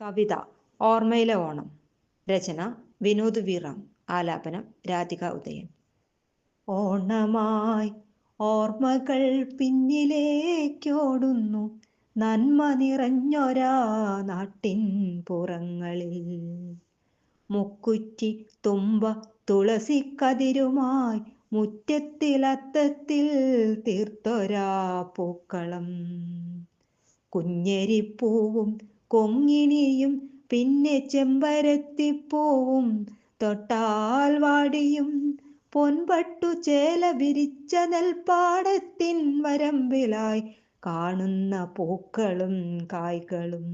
കവിത ഓർമ്മയിലെ ഓണം രചന വിനോദ് വീറാം ആലാപനം രാധിക ഉദയൻ. ഓണമായി ഓർമ്മകൾ പിന്നിലേക്കോടുന്നു നന്മ നിറഞ്ഞൊരാ നാട്ടിൻ പുറങ്ങളിൽ. മുക്കുറ്റി തുമ്പ തുളസി കതിരുമായി മുറ്റത്തിലത്തത്തിൽ തീർത്തൊരാ പൂക്കളം. കുഞ്ഞരിപ്പൂവും കൊങ്ങിണിയും പിന്നെ ചെമ്പരത്തിപ്പൂവും തൊട്ടാൽ വാടിയും. പൊൻപട്ടു ചേല വിരിച്ച നെൽപ്പാടത്തിൻ വരമ്പിലായി കാണുന്ന പൂക്കളും കായ്കളും.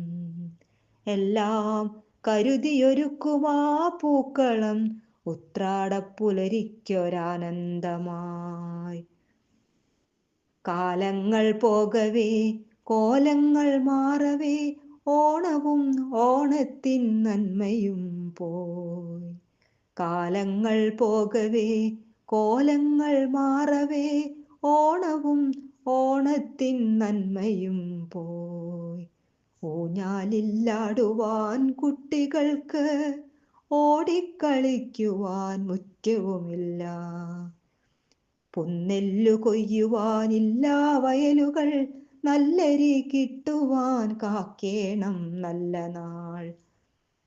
എല്ലാം കരുതിയൊരുക്കുമാ പൂക്കളം ഉത്രാടപ്പുലരിക്കൊരാനന്ദമായി. കാലങ്ങൾ പോകവേ കോലങ്ങൾ മാറവേ ഓണവും ഓണത്തിൻ നന്മയും പോയി. കാലങ്ങൾ പോകവേ കോലങ്ങൾ മാറവേ ഓണവും ഓണത്തിൻ നന്മയും പോയി. ഊഞ്ഞാലില്ലാടുവാൻ കുട്ടികൾക്ക് ഓടിക്കളിക്കുവാൻ മുറ്റവുമില്ല. പുന്നെല്ലു കൊയ്യുവാനില്ല വയലുകൾ നല്ലരി കിട്ടുവാൻ കാക്കേണം നല്ല നാൾ.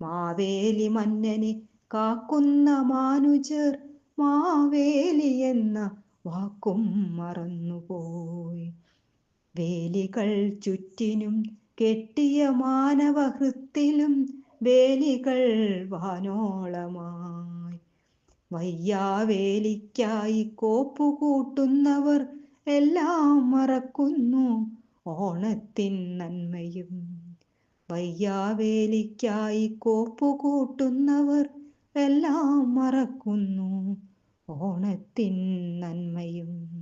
മാവേലി മന്നനെ കാക്കുന്ന മാനുജർ മാവേലി എന്ന വാക്കും മറന്നുപോയി. വേലികൾ ചുറ്റിനും കെട്ടിയ മാനവഹൃത്തിലും വേലികൾ വാനോളമായി. വയ്യാവേലിക്കായി കോപ്പുകൂട്ടുന്നവർ എല്ലാം മറക്കുന്നു. ഓണത്തിൻ നന്മയും വയ്യാവേലിക്കായി കോപ്പുകൂട്ടുന്നവർ എല്ലാം മറക്കുന്നു. ഓണത്തിൻ നന്മയും